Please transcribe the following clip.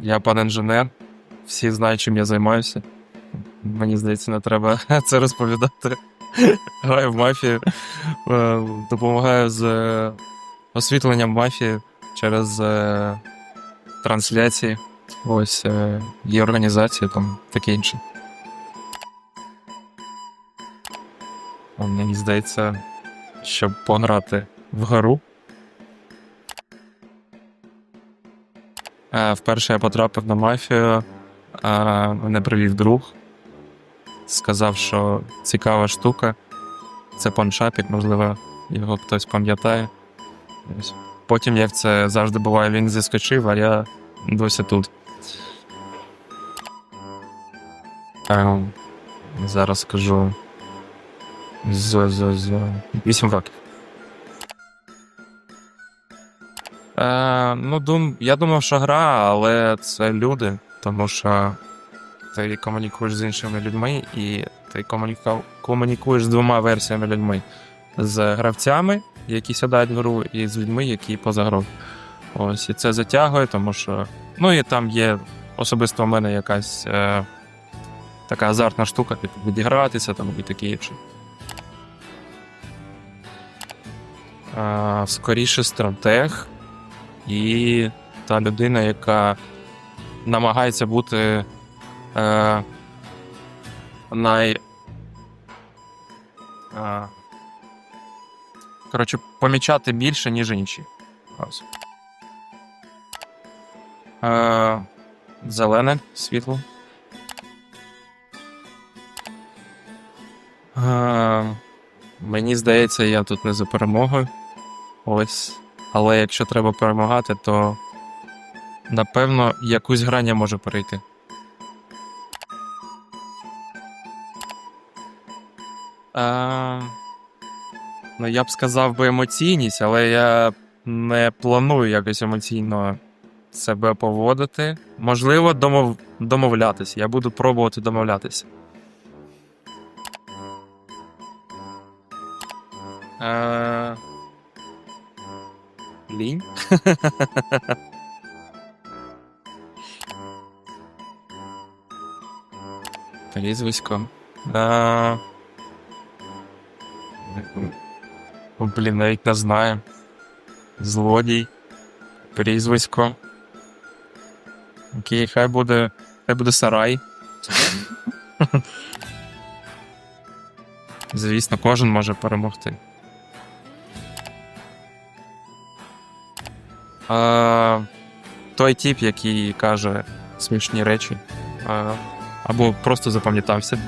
Я пан інженер, всі знають, чим я займаюся. Мені здається, не треба це розповідати. Граю в мафію, е, допомагаю з е, освітленням мафії через е, трансляції. Ось є організації, там таке інше. Мені здається, щоб пограти в гру. Вперше я потрапив на мафію, мене привів друг. Сказав, що цікава штука. Це паншапік, можливо, його хтось пам'ятає. Потім, як це завжди буває, він зіскочив, а я досі тут. Е, Зараз скажу. З, з, з... 8 років. Е, ну, дум, я думав, що гра, але це люди, тому що ти комунікуєш з іншими людьми, і ти комунікуєш з двома версіями людьми: з гравцями, які сідають в гру, і з людьми, які поза грою. Ось, і це затягує, тому що. Ну і там є особисто у мене якась е, така азартна штука, типу відігратися там і таке інше. Е, скоріше стратег і та людина, яка намагається бути е, най. Е, коротше, помічати більше, ніж інші. Ось. Е, зелене світло. Е, мені здається, я тут не за перемогою. Ось. Але якщо треба перемагати, то напевно якусь грань я можу перейти. Е, ну, я б сказав би емоційність, але я не планую якось емоційно себе поводити. Можливо, домов... домовлятися. Я буду пробувати домовлятися. Е... Лінь? Прізвисько. А... Блін, навіть не знаю. Злодій. Прізвисько. Окей, хай буде. Хай буде сарай. Звісно, кожен може перемогти. Той тип, який каже смішні речі. Або просто запам'ятався